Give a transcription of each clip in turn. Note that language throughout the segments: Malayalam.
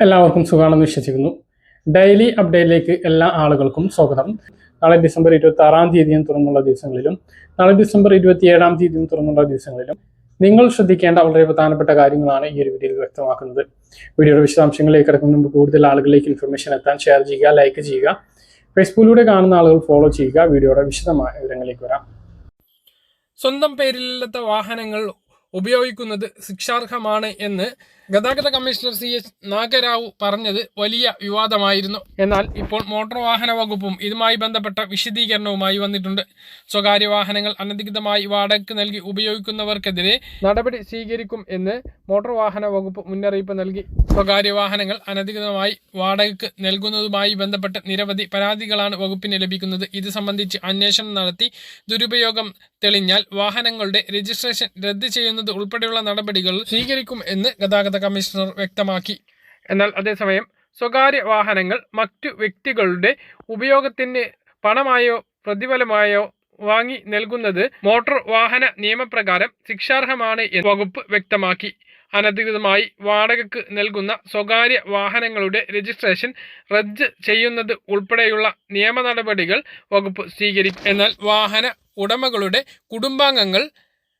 എല്ലാവർക്കും സുഖമാണെന്ന് വിശ്വസിക്കുന്നു. ഡെയിലി അപ്ഡേറ്റിലേക്ക് എല്ലാ ആളുകൾക്കും സ്വാഗതം. നാളെ ഡിസംബർ ഇരുപത്തി ആറാം തീയതിയും തുറന്നുള്ള ദിവസങ്ങളിലും നാളെ ഡിസംബർ ഇരുപത്തി ഏഴാം തീയതിയും തുറന്നുള്ള ദിവസങ്ങളിലും നിങ്ങൾ ശ്രദ്ധിക്കേണ്ട വളരെ പ്രധാനപ്പെട്ട കാര്യങ്ങളാണ് ഈ ഒരു വീഡിയോയിൽ വ്യക്തമാക്കുന്നത്. വീഡിയോയുടെ വിശദാംശങ്ങളിലേക്ക് കിടക്കുന്ന മുമ്പ് കൂടുതൽ ആളുകളിലേക്ക് ഇൻഫർമേഷൻ എത്താൻ ഷെയർ ചെയ്യുക ലൈക്ക് ചെയ്യുക ഫേസ്ബുക്കിലൂടെ കാണുന്ന ആളുകൾ ഫോളോ ചെയ്യുക. വീഡിയോയുടെ വിശദമായ വിവരങ്ങളിലേക്ക് വരാം. സ്വന്തം പേരിലില്ലാത്ത വാഹനങ്ങൾ ഉപയോഗിക്കുന്നത് ശിക്ഷാർഹമാണ് എന്ന് ഗതാഗത കമ്മീഷണർ സി എച്ച് നാഗരാവു പറഞ്ഞത് വലിയ വിവാദമായിരുന്നു. എന്നാൽ ഇപ്പോൾ മോട്ടോർ വാഹന വകുപ്പും ഇതുമായി ബന്ധപ്പെട്ട വിശദീകരണവുമായി വന്നിട്ടുണ്ട്. സ്വകാര്യ വാഹനങ്ങൾ അനധികൃതമായി വാടകയ്ക്ക് നൽകി ഉപയോഗിക്കുന്നവർക്കെതിരെ നടപടി സ്വീകരിക്കും എന്ന് മോട്ടോർ വാഹന വകുപ്പ് മുന്നറിയിപ്പ് നൽകി. സ്വകാര്യ വാഹനങ്ങൾ അനധികൃതമായി വാടകയ്ക്ക് നൽകുന്നതുമായി ബന്ധപ്പെട്ട് നിരവധി പരാതികളാണ് വകുപ്പിന് ലഭിക്കുന്നത്. ഇത് സംബന്ധിച്ച് അന്വേഷണം നടത്തി ദുരുപയോഗം തെളിഞ്ഞാൽ വാഹനങ്ങളുടെ രജിസ്ട്രേഷൻ റദ്ദ് ചെയ്യുന്നത് ഉൾപ്പെടെയുള്ള നടപടികൾ സ്വീകരിക്കും എന്ന് ഗതാഗത കമ്മീഷണർ വ്യക്തമാക്കി. എന്നാൽ അതേസമയം സ്വകാര്യ വാഹനങ്ങൾ മറ്റു വ്യക്തികളുടെ ഉപയോഗത്തിന് പണമായോ പ്രതിഫലമായോ വാങ്ങി നൽകുന്നത് മോട്ടോർ വാഹന നിയമപ്രകാരം ശിക്ഷാർഹമാണ് എന്ന് വകുപ്പ് വ്യക്തമാക്കി. അനധികൃതമായി വാടകയ്ക്ക് നൽകുന്ന സ്വകാര്യ വാഹനങ്ങളുടെ രജിസ്ട്രേഷൻ റദ്ദ് ചെയ്യുന്നത് ഉൾപ്പെടെയുള്ള നിയമ നടപടികൾ വകുപ്പ് സ്വീകരിക്കും. എന്നാൽ വാഹന ഉടമകളുടെ കുടുംബാംഗങ്ങൾ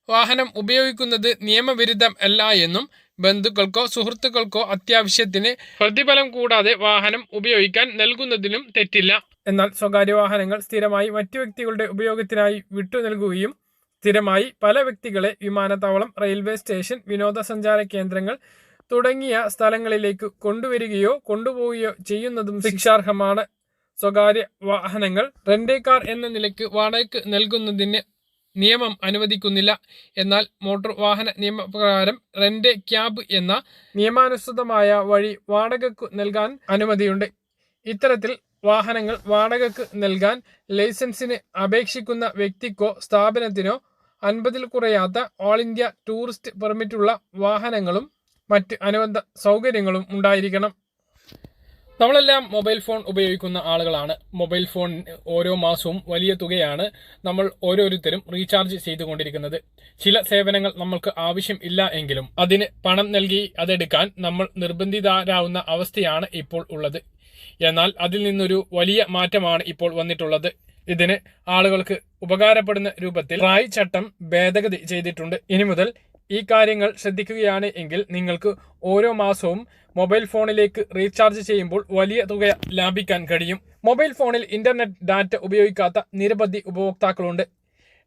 വാഹനം ഉപയോഗിക്കുന്നത് നിയമവിരുദ്ധം അല്ല എന്നും ബന്ധുക്കൾക്കോ സുഹൃത്തുക്കൾക്കോ അത്യാവശ്യത്തിന് പ്രതിഫലം കൂടാതെ വാഹനം ഉപയോഗിക്കാൻ നൽകുന്നതിനും തെറ്റില്ല. എന്നാൽ സ്വകാര്യ വാഹനങ്ങൾ സ്ഥിരമായി മറ്റു വ്യക്തികളുടെ ഉപയോഗത്തിനായി വിട്ടു നൽകുകയും സ്ഥിരമായി പല വ്യക്തികളെ വിമാനത്താവളം റെയിൽവേ സ്റ്റേഷൻ വിനോദസഞ്ചാര കേന്ദ്രങ്ങൾ തുടങ്ങിയ സ്ഥലങ്ങളിലേക്ക് കൊണ്ടുവരികയോ കൊണ്ടുപോവുകയോ ചെയ്യുന്നതും ശിക്ഷാർഹമാണ്. സ്വകാര്യ വാഹനങ്ങൾ റെൻഡേ കാർ എന്ന നിലയ്ക്ക് വാടകയ്ക്ക് നൽകുന്നതിന് നിയമം അനുവദിക്കുന്നില്ല. എന്നാൽ മോട്ടോർ വാഹന നിയമപ്രകാരം റെന്റ് ക്യാബ് എന്ന നിയമാനുസൃതമായ വഴി വാടകയ്ക്ക് നൽകാൻ അനുമതിയുണ്ട്. ഇത്തരത്തിൽ വാഹനങ്ങൾ വാടകയ്ക്ക് നൽകാൻ ലൈസൻസിന് അപേക്ഷിക്കുന്ന വ്യക്തിക്കോ സ്ഥാപനത്തിനോ അൻപതിൽ കുറയാത്ത ഓൾ ഇന്ത്യ ടൂറിസ്റ്റ് പെർമിറ്റുള്ള വാഹനങ്ങളും മറ്റ് അനുബന്ധ സൗകര്യങ്ങളും ഉണ്ടായിരിക്കണം. നമ്മളെല്ലാം മൊബൈൽ ഫോൺ ഉപയോഗിക്കുന്ന ആളുകളാണ്. മൊബൈൽ ഫോൺ ഓരോ മാസവും വലിയ തുകയാണ് നമ്മൾ ഓരോരുത്തരും റീചാർജ് ചെയ്തുകൊണ്ടിരിക്കുന്നത്. ചില സേവനങ്ങൾ നമ്മൾക്ക് ആവശ്യം ഇല്ല എങ്കിലും അതിന് പണം നൽകി അതെടുക്കാൻ നമ്മൾ നിർബന്ധിതരാവുന്ന അവസ്ഥയാണ് ഇപ്പോൾ ഉള്ളത്. എന്നാൽ അതിൽ നിന്നൊരു വലിയ മാറ്റമാണ് ഇപ്പോൾ വന്നിട്ടുള്ളത്. ഇതിന് ആളുകൾക്ക് ഉപകാരപ്പെടുന്ന രൂപത്തിൽ റായ് ചട്ടം ഭേദഗതി ചെയ്തിട്ടുണ്ട്. ഇനി മുതൽ ഈ കാര്യങ്ങൾ ശ്രദ്ധിക്കുകയാണ് എങ്കിൽ നിങ്ങൾക്ക് ഓരോ മാസവും മൊബൈൽ ഫോണിലേക്ക് റീചാർജ് ചെയ്യുമ്പോൾ വലിയ തുക ലാഭിക്കാൻ കഴിയും. മൊബൈൽ ഫോണിൽ ഇന്റർനെറ്റ് ഡാറ്റ ഉപയോഗിക്കാത്ത നിരവധി ഉപഭോക്താക്കളുണ്ട്.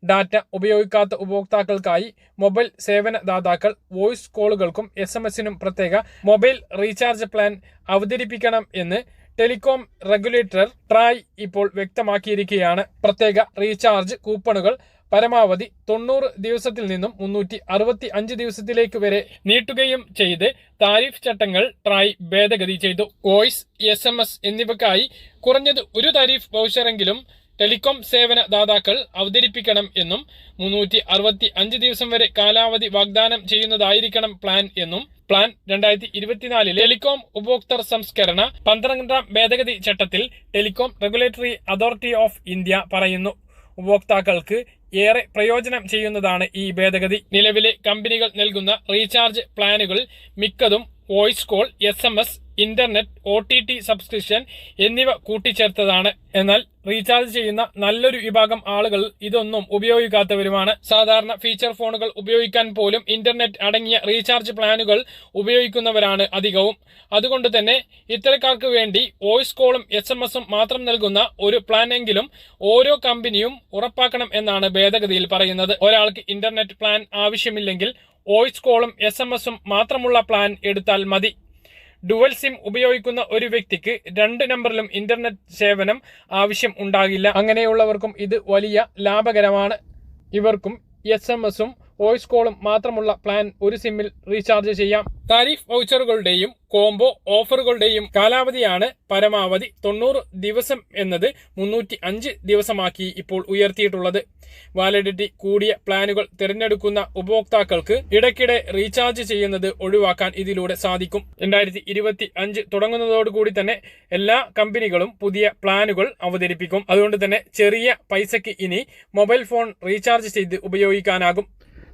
ഡാറ്റ ഉപയോഗിക്കാത്ത ഉപഭോക്താക്കൾക്കായി മൊബൈൽ സേവനദാതാക്കൾ വോയിസ് കോളുകൾക്കും എസ് എം എസിനും പ്രത്യേക മൊബൈൽ റീചാർജ് പ്ലാൻ അവതരിപ്പിക്കണം എന്ന് ടെലികോം റെഗുലേറ്റർ ട്രായ് ഇപ്പോൾ വ്യക്തമാക്കിയിരിക്കുകയാണ്. പ്രത്യേക റീചാർജ് കൂപ്പണുകൾ പരമാവധി തൊണ്ണൂറ് ദിവസത്തിൽ നിന്നും മുന്നൂറ്റി അറുപത്തി അഞ്ച് ദിവസത്തിലേക്ക് വരെ നീട്ടുകയും ചെയ്ത് താരിഫ് ചട്ടങ്ങൾ ട്രായ് ഭേദഗതി ചെയ്തു. വോയിസ് എസ് എം എസ് എന്നിവയ്ക്കായി കുറഞ്ഞത് ഒരു താരിഫ് വൗച്ചറെങ്കിലും ടെലികോം സേവന ദാതാക്കൾ അവതരിപ്പിക്കണം എന്നും മുന്നൂറ്റി അറുപത്തി അഞ്ച് ദിവസം വരെ കാലാവധി വാഗ്ദാനം ചെയ്യുന്നതായിരിക്കണം പ്ലാൻ എന്നും പ്ലാൻ രണ്ടായിരത്തി ഇരുപത്തിനാലിൽ ടെലികോം ഉപഭോക്തൃ സംസ്കരണ പന്ത്രണ്ടാം ഭേദഗതി ചട്ടത്തിൽ telecom regulatory authority of India പറയുന്നു. ഉപഭോക്താക്കൾക്ക് ഏറെ പ്രയോജനം ചെയ്യുന്നതാണ് ഈ ഭേദഗതി. നിലവിലെ കമ്പനികൾ നൽകുന്ന റീചാർജ് പ്ലാനുകൾ മിക്കതും voice call S M S internet O T T subscription എന്നിവ കൂട്ടിച്ചേർത്തതാണ്. എന്നാൽ റീചാർജ് ചെയ്യുന്ന നല്ലൊരു വിഭാഗം ആളുകൾ ഇതൊന്നും ഉപയോഗിക്കാത്തവരുമാണ്. സാധാരണ ഫീച്ചർ ഫോണുകൾ ഉപയോഗിക്കാൻ പോലും ഇന്റർനെറ്റ് അടങ്ങിയ റീചാർജ് പ്ലാനുകൾ ഉപയോഗിക്കുന്നവരാണ് അധികവും. അതുകൊണ്ട് തന്നെ ഇത്തരക്കാർക്ക് വേണ്ടി വോയിസ് കോളും എസ് എം എസും മാത്രം നൽകുന്ന ഒരു പ്ലാൻ എങ്കിലും ഓരോ കമ്പനിയും ഉറപ്പാക്കണം എന്നാണ് ഭേദഗതിയിൽ പറയുന്നത്. ഒരാൾക്ക് ഇന്റർനെറ്റ് പ്ലാൻ ആവശ്യമില്ലെങ്കിൽ വോയിസ് കോളും എസ് മാത്രമുള്ള പ്ലാൻ എടുത്താൽ മതി. ഡുവൽ സിം ഉപയോഗിക്കുന്ന ഒരു വ്യക്തിക്ക് രണ്ട് നമ്പറിലും ഇന്റർനെറ്റ് സേവനം ആവശ്യം ഉണ്ടാകില്ല. അങ്ങനെയുള്ളവർക്കും ഇത് വലിയ ലാഭകരമാണ്. ഇവർക്കും എസ് എം എസും വോയിസ് കോളും മാത്രമുള്ള പ്ലാൻ ഒരു സിമ്മിൽ റീചാർജ് ചെയ്യാം. താരിഫ് വൗച്ചറുകളുടെയും കോംബോ ഓഫറുകളുടെയും കാലാവധിയാണ് പരമാവധി തൊണ്ണൂറ് ദിവസം എന്നത് മുന്നൂറ്റി അഞ്ച് ദിവസമാക്കി ഇപ്പോൾ ഉയർത്തിയിട്ടുള്ളത്. വാലിഡിറ്റി കൂടിയ പ്ലാനുകൾ തിരഞ്ഞെടുക്കുന്ന ഉപഭോക്താക്കൾക്ക് ഇടയ്ക്കിടെ റീചാർജ് ചെയ്യുന്നത് ഒഴിവാക്കാൻ ഇതിലൂടെ സാധിക്കും. രണ്ടായിരത്തി ഇരുപത്തി അഞ്ച് തുടങ്ങുന്നതോടുകൂടി തന്നെ എല്ലാ കമ്പനികളും പുതിയ പ്ലാനുകൾ അവതരിപ്പിക്കും. അതുകൊണ്ട് തന്നെ ചെറിയ പൈസയ്ക്ക് ഇനി മൊബൈൽ ഫോൺ റീചാർജ് ചെയ്ത് ഉപയോഗിക്കാനാകും.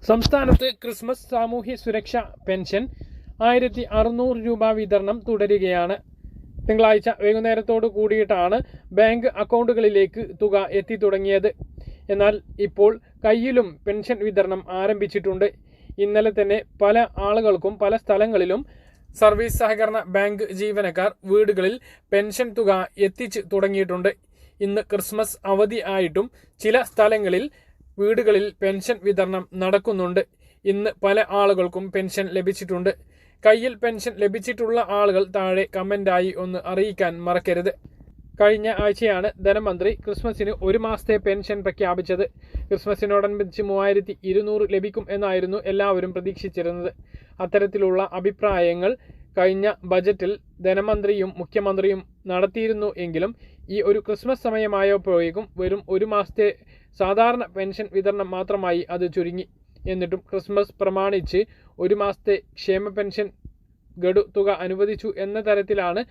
സംസ്ഥാനത്ത് ക്രിസ്മസ് സാമൂഹ്യ സുരക്ഷ പെൻഷൻ ആയിരത്തി അറുന്നൂറ് രൂപ വിതരണം തുടരുകയാണ്. തിങ്കളാഴ്ച വൈകുന്നേരത്തോട് കൂടിയിട്ടാണ് ബാങ്ക് അക്കൗണ്ടുകളിലേക്ക് തുക എത്തിത്തുടങ്ങിയത് എന്നാൽ ഇപ്പോൾ കയ്യിലും പെൻഷൻ വിതരണം ആരംഭിച്ചിട്ടുണ്ട്. ഇന്നലെ തന്നെ പല ആളുകൾക്കും പല സ്ഥലങ്ങളിലും സർവീസ് സഹകരണ ബാങ്ക് ജീവനക്കാർ വീടുകളിൽ പെൻഷൻ തുക എത്തിച്ചു തുടങ്ങിയിട്ടുണ്ട്. ഇന്ന് ക്രിസ്മസ് അവധി ആയിട്ടും ചില സ്ഥലങ്ങളിൽ വീടുകളിൽ പെൻഷൻ വിതരണം നടക്കുന്നുണ്ട്. ഇന്ന് പല ആളുകൾക്കും പെൻഷൻ ലഭിച്ചിട്ടുണ്ട്. കയ്യിൽ പെൻഷൻ ലഭിച്ചിട്ടുള്ള ആളുകൾ താഴെ കമന്റായി ഒന്ന് അറിയിക്കാൻ മറക്കരുത്. കഴിഞ്ഞ ആഴ്ചയാണ് ധനമന്ത്രി ക്രിസ്മസിന് ഒരു മാസത്തെ പെൻഷൻ പ്രഖ്യാപിച്ചത്. ക്രിസ്മസിനോടനുബന്ധിച്ച് മൂവായിരത്തി ഇരുന്നൂറ് ലഭിക്കും എന്നായിരുന്നു എല്ലാവരും പ്രതീക്ഷിച്ചിരുന്നത്. അത്തരത്തിലുള്ള അഭിപ്രായങ്ങൾ കഴിഞ്ഞ ബജറ്റിൽ ധനമന്ത്രിയും മുഖ്യമന്ത്രിയും നടത്തിയിരുന്നു എങ്കിലും ഈ ഒരു ക്രിസ്മസ് സമയമായപ്പോഴേക്കും വെറും ഒരു മാസത്തെ സാധാരണ പെൻഷൻ വിതരണം മാത്രമായി അത് ചുരുങ്ങി. എന്നിട്ടും ക്രിസ്മസ് പ്രമാണിച്ച് ഒരു മാസത്തെ ക്ഷേമ പെൻഷൻ ഗഡു തുക അനുവദിച്ചു എന്ന തരത്തിലാണ്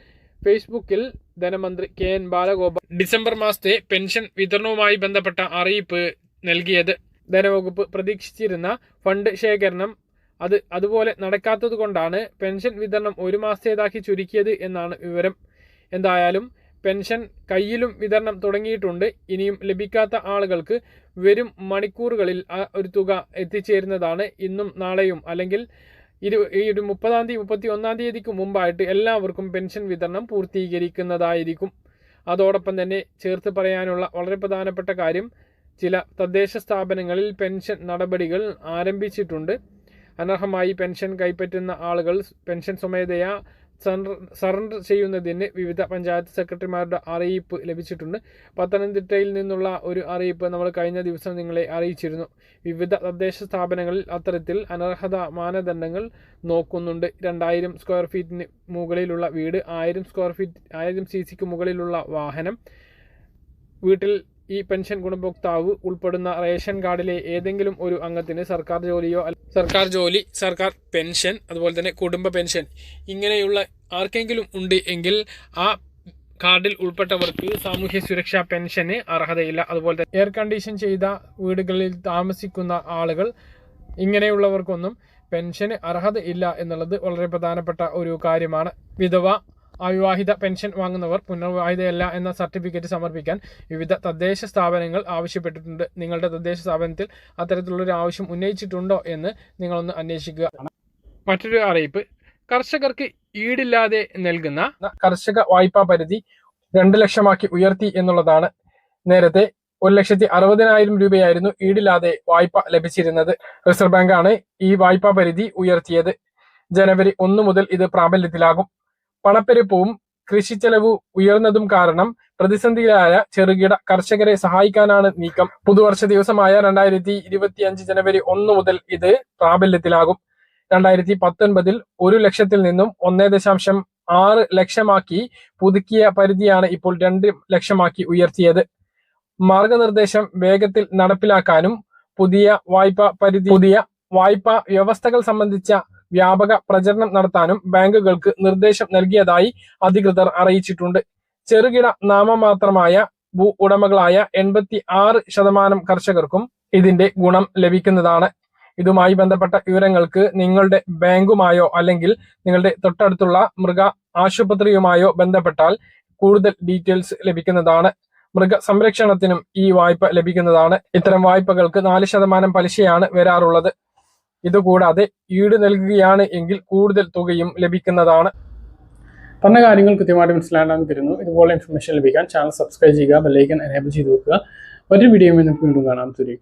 ഫേസ്ബുക്കിൽ ധനമന്ത്രി കെ എൻ ബാലഗോപാൽ ഡിസംബർ മാസത്തെ പെൻഷൻ വിതരണവുമായി ബന്ധപ്പെട്ട അറിയിപ്പ് നൽകിയത്. ധനവകുപ്പ് പ്രതീക്ഷിച്ചിരുന്ന ഫണ്ട് ശേഖരണം അത് അതുപോലെ നടക്കാത്തത് കൊണ്ടാണ് പെൻഷൻ വിതരണം ഒരു മാസത്തേതാക്കി ചുരുക്കിയത് എന്നാണ് വിവരം. എന്തായാലും പെൻഷൻ കയ്യിലും വിതരണം തുടങ്ങിയിട്ടുണ്ട്. ഇനിയും ലഭിക്കാത്ത ആളുകൾക്ക് വരും മണിക്കൂറുകളിൽ ഒരു തുക എത്തിച്ചേരുന്നതാണ് ഇന്നും നാളെയും. അല്ലെങ്കിൽ ഇരു ഈ ഒരു മുപ്പതാം തീയതി മുപ്പത്തി ഒന്നാം തീയതിക്ക് മുമ്പായിട്ട് എല്ലാവർക്കും പെൻഷൻ വിതരണം പൂർത്തീകരിക്കുന്നതായിരിക്കും. അതോടൊപ്പം തന്നെ ചേർത്ത് പറയാനുള്ള വളരെ പ്രധാനപ്പെട്ട കാര്യം ചില തദ്ദേശ സ്ഥാപനങ്ങളിൽ പെൻഷൻ നടപടികൾ ആരംഭിച്ചിട്ടുണ്ട്. അനർഹമായി പെൻഷൻ കൈപ്പറ്റുന്ന ആളുകൾ പെൻഷൻ സ്വമേധയാ സറണ്ടർ ചെയ്യുന്നതിന് വിവിധ പഞ്ചായത്ത് സെക്രട്ടറിമാരുടെ അറിയിപ്പ് ലഭിച്ചിട്ടുണ്ട്. പത്തനംതിട്ടയിൽ നിന്നുള്ള ഒരു അറിയിപ്പ് നമ്മൾ കഴിഞ്ഞ ദിവസം നിങ്ങളെ അറിയിച്ചിരുന്നു. വിവിധ തദ്ദേശ സ്ഥാപനങ്ങളിൽ അത്തരത്തിൽ അനർഹത മാനദണ്ഡങ്ങൾ നോക്കുന്നുണ്ട്. രണ്ടായിരം സ്ക്വയർ ഫീറ്റിന് മുകളിലുള്ള വീട് ആയിരം സ്ക്വയർ ഫീറ്റ് ആയിരം സി സിക്ക് മുകളിലുള്ള വാഹനം വീട്ടിൽ ഈ പെൻഷൻ ഗുണഭോക്താവ് ഉൾപ്പെടുന്ന റേഷൻ കാർഡിലെ ഏതെങ്കിലും ഒരു അംഗത്തിന് സർക്കാർ ജോലിയോ സർക്കാർ ജോലി സർക്കാർ പെൻഷൻ അതുപോലെ തന്നെ കുടുംബ പെൻഷൻ ഇങ്ങനെയുള്ള ആർക്കെങ്കിലും ഉണ്ട് എങ്കിൽ ആ കാർഡിൽ ഉൾപ്പെട്ടവർക്ക് സാമൂഹ്യ സുരക്ഷാ പെൻഷന് അർഹതയില്ല. അതുപോലെ തന്നെ എയർ കണ്ടീഷൻ ചെയ്ത വീടുകളിൽ താമസിക്കുന്ന ആളുകൾ ഇങ്ങനെയുള്ളവർക്കൊന്നും പെൻഷന് അർഹതയില്ല എന്നുള്ളത് വളരെ പ്രധാനപ്പെട്ട ഒരു കാര്യമാണ്. വിധവ അവിവാഹിത പെൻഷൻ വാങ്ങുന്നവർ പുനർവിവാഹിതയല്ല എന്ന സർട്ടിഫിക്കറ്റ് സമർപ്പിക്കാൻ വിവിധ തദ്ദേശ സ്ഥാപനങ്ങൾ ആവശ്യപ്പെട്ടിട്ടുണ്ട്. നിങ്ങളുടെ തദ്ദേശ സ്ഥാപനത്തിൽ അത്തരത്തിലുള്ളൊരു ആവശ്യം ഉന്നയിച്ചിട്ടുണ്ടോ എന്ന് നിങ്ങളൊന്ന് അന്വേഷിക്കുക. മറ്റൊരു അറിയിപ്പ്. കർഷകർക്ക് ഈടില്ലാതെ നൽകുന്ന കർഷക വായ്പാ പരിധി രണ്ട് ലക്ഷമാക്കി ഉയർത്തി എന്നുള്ളതാണ്. നേരത്തെ ഒരു ലക്ഷത്തി അറുപതിനായിരം രൂപയായിരുന്നു ഈടില്ലാതെ വായ്പ ലഭിച്ചിരുന്നത്. റിസർവ് ബാങ്കാണ് ഈ വായ്പാ പരിധി ഉയർത്തിയത്. ജനുവരി ഒന്ന് മുതൽ ഇത് പ്രാബല്യത്തിലാകും. പണപ്പെരുപ്പവും കൃഷി കൃഷിച്ചെലവ് ഉയർന്നതും കാരണം പ്രതിസന്ധിയിലായ ചെറുകിട കർഷകരെ സഹായിക്കാനാണ് നീക്കം. പുതുവർഷ ദിവസമായ രണ്ടായിരത്തി ഇരുപത്തി അഞ്ച് ജനുവരി ഒന്ന് മുതൽ ഇത് പ്രാബല്യത്തിലാകും. രണ്ടായിരത്തി പത്തൊൻപതിൽ ഒരു ലക്ഷത്തിൽ നിന്നും ഒന്നേ ദശാംശം ആറ് ലക്ഷമാക്കി പുതുക്കിയ പരിധിയാണ് ഇപ്പോൾ രണ്ട് ലക്ഷമാക്കി ഉയർത്തിയത്. മാർഗനിർദ്ദേശം വേഗത്തിൽ നടപ്പിലാക്കാനും പുതിയ വായ്പ പരിധി പുതിയ വായ്പാ വ്യവസ്ഥകൾ സംബന്ധിച്ച വ്യാപക പ്രചരണം നടത്താനും ബാങ്കുകൾക്ക് നിർദ്ദേശം നൽകിയതായി അധികൃതർ അറിയിച്ചിട്ടുണ്ട്. ചെറുകിട നാമമാത്രമായ ഭൂ ഉടമകളായ എൺപത്തി ആറ് ശതമാനം കർഷകർക്കും ഇതിന്റെ ഗുണം ലഭിക്കുന്നതാണ്. ഇതുമായി ബന്ധപ്പെട്ട വിവരങ്ങൾക്ക് നിങ്ങളുടെ ബാങ്കുമായോ അല്ലെങ്കിൽ നിങ്ങളുടെ തൊട്ടടുത്തുള്ള മൃഗ ആശുപത്രിയുമായോ ബന്ധപ്പെട്ടാൽ കൂടുതൽ ഡീറ്റെയിൽസ് ലഭിക്കുന്നതാണ്. മൃഗ സംരക്ഷണത്തിനും ഈ വായ്പ ലഭിക്കുന്നതാണ്. ഇത്തരം വായ്പകൾക്ക് നാല് ശതമാനം പലിശയാണ് വരാറുള്ളത്. ഇതുകൂടാതെ ഈട് നൽകുകയാണ് എങ്കിൽ കൂടുതൽ തുകയും ലഭിക്കുന്നതാണ്. പറഞ്ഞ കാര്യങ്ങൾ കൃത്യമായിട്ട് മനസ്സിലാക്കാൻ തരുന്നു. ഇതുപോലെ ഇൻഫർമേഷൻ ലഭിക്കാൻ ചാനൽ സബ്സ്ക്രൈബ് ചെയ്യുക ബെല്ലൈക്കൻ എനേബിൾ ചെയ്ത് വെക്കുക. ഒരു വീഡിയോ നമുക്ക് വീണ്ടും കാണാൻ തരും